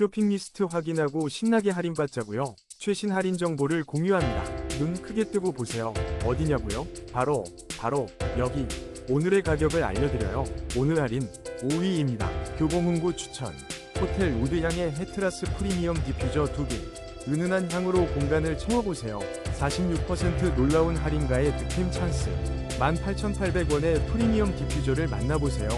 쇼핑 리스트 확인하고 신나게 할인받자고요. 최신 할인 정보를 공유합니다. 눈 크게 뜨고 보세요. 어디냐고요? 바로 바로 여기. 오늘의 가격을 알려드려요. 오늘 할인 5위입니다. 교보문고 추천. 호텔 우드향의 헤트라스 프리미엄 디퓨저 2개. 은은한 향으로 공간을 채워보세요. 46% 놀라운 할인가의 득템 찬스. 18,800원의 프리미엄 디퓨저를 만나보세요.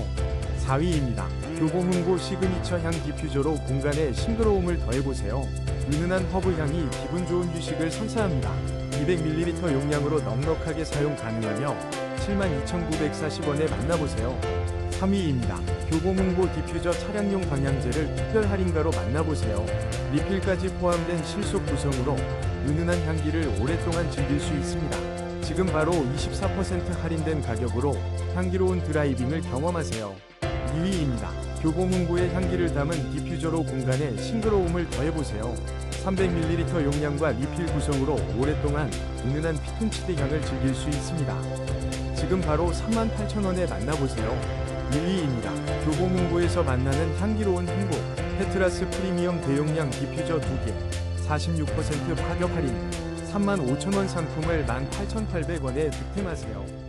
4위입니다. 교보문고 시그니처 향 디퓨저로 공간에 싱그러움을 더해보세요. 은은한 허브 향이 기분 좋은 휴식을 선사합니다. 200ml 용량으로 넉넉하게 사용 가능하며 72,940원에 만나보세요. 3위입니다. 교보문고 디퓨저 차량용 방향제를 특별 할인가로 만나보세요. 리필까지 포함된 실속 구성으로 은은한 향기를 오랫동안 즐길 수 있습니다. 지금 바로 24% 할인된 가격으로 향기로운 드라이빙을 경험하세요. 2위입니다. 교보문고의 향기를 담은 디퓨저로 공간에 싱그러움을 더해보세요. 300ml 용량과 리필 구성으로 오랫동안 은은한 피톤치드 향을 즐길 수 있습니다. 지금 바로 38,000원에 만나보세요. 1위입니다. 교보문고에서 만나는 향기로운 행복. 페트라스 프리미엄 대용량 디퓨저 2개. 46% 파격 할인. 35,000원 상품을 18,800원에 득템하세요.